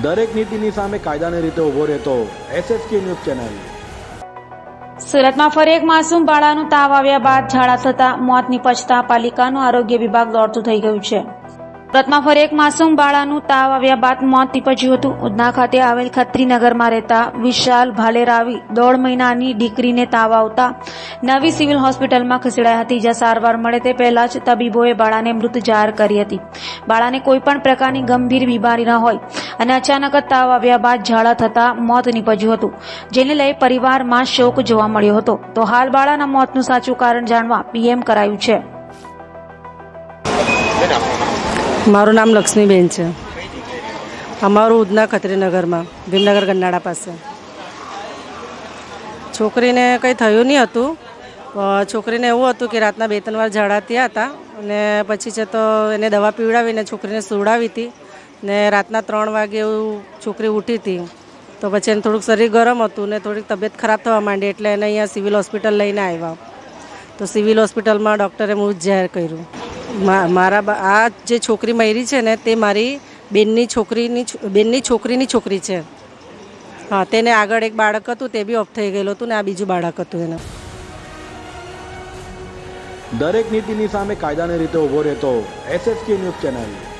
દરેક નીતિની સામે કાયદાની રીતે ઊભો રહેતો એસએસકે ન્યૂઝ ચેનલ. સુરતમાં ફરી એક માસૂમ બાળાનું તાવ આવ્યા બાદ ઝાડા થતા મોત નિપજતા પાલિકાનું આરોગ્ય વિભાગ દોડતું થઈ ગયું છે. સુરતમાં ફરી એક માસૂમ બાળાનું તાવ આવ્યા બાદ મોત નિપજ્યું હતું. ઉધના ખાતે આવેલ ખત્રીનગરમાં રહેતા વિશાલ ભાલેરાવી દોઢ મહિનાની દીકરીને તાવ આવતા નવી સિવિલ હોસ્પિટલમાં ખસેડાઈ હતી, જ્યાં સારવાર મળે તે પહેલા જ તબીબોએ બાળાને મૃત જાહેર કરી હતી. બાળાને કોઈપણ પ્રકારની ગંભીર બીમારી ન હોય અને અચાનક જ તાવ આવ્યા બાદ ઝાડા થતા મોત નીપજ્યું હતું, જેને લઈ પરિવારમાં શોક જોવા મળ્યો હતો. તો હાલ બાળાના મોતનું સાચું કારણ જાણવા પીએમ કરાયું છે. મારું નામ લક્ષ્મીબેન છે. અમારું ઉધના ખત્રીનગરમાં ભીમનગર ગન્નાડા પાસે. છોકરીને કંઈ થયું નહીં હતું છોકરીને એવું હતું કે રાતના બે ત્રણ વાર ઝાડા થયા હતા અને પછી છે તો એને દવા પીવડાવીને છોકરીને સુવડાવી હતી ને રાતના ત્રણ વાગે એવું છોકરી ઉઠી હતી. તો પછી એને થોડુંક શરીર ગરમ હતું ને થોડીક તબિયત ખરાબ થવા માંડી એટલે એને અહીંયા સિવિલ હોસ્પિટલ લઈને આવ્યા. તો સિવિલ હોસ્પિટલમાં ડૉક્ટરે મૃત જાહેર કર્યું. મારા આ જે છોકરી મયરી છે ને, તે મારી બેનની છોકરીની બેનની છોકરીની છોકરી છે. હા, તેને આગળ એક બાળક હતું, તે બી ઓફ થઈ ગયેલું હતું ને, આ બીજું બાળક હતું એને. દરેક નીતિની સામે કાયદાની રીતે ઊભો રહેતો એસએસકે ન્યૂઝ ચેનલ.